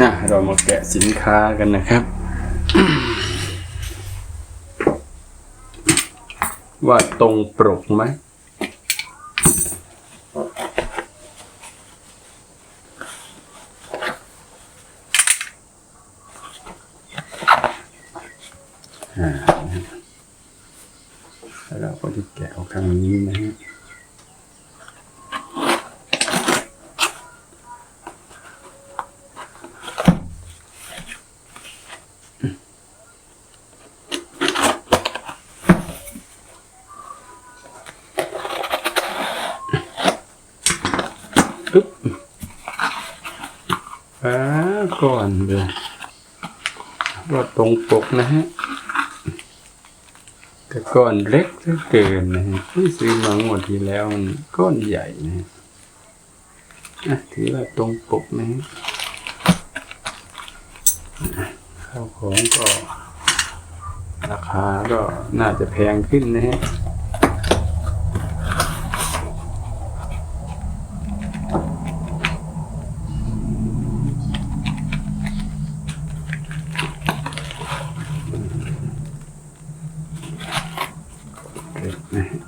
อะเรามาแกะสินค้ากันนะครับ ว่าตรงปรกไหมอ่าแล้วเราก็จะแกะออกทางนี้นะฮะ อึ๊บอ่าก่อนเลยว่าตรงปกนะฮะแต่ก้อนเล็กเหลือเกินนะฮะที่ซื้อมาหมดทีแล้วมันก้อนใหญ่นะฮะถือว่าตรงปกนะฮะข้าวของก็ ราคาก็น่าจะแพงขึ้นนะฮะ Mm.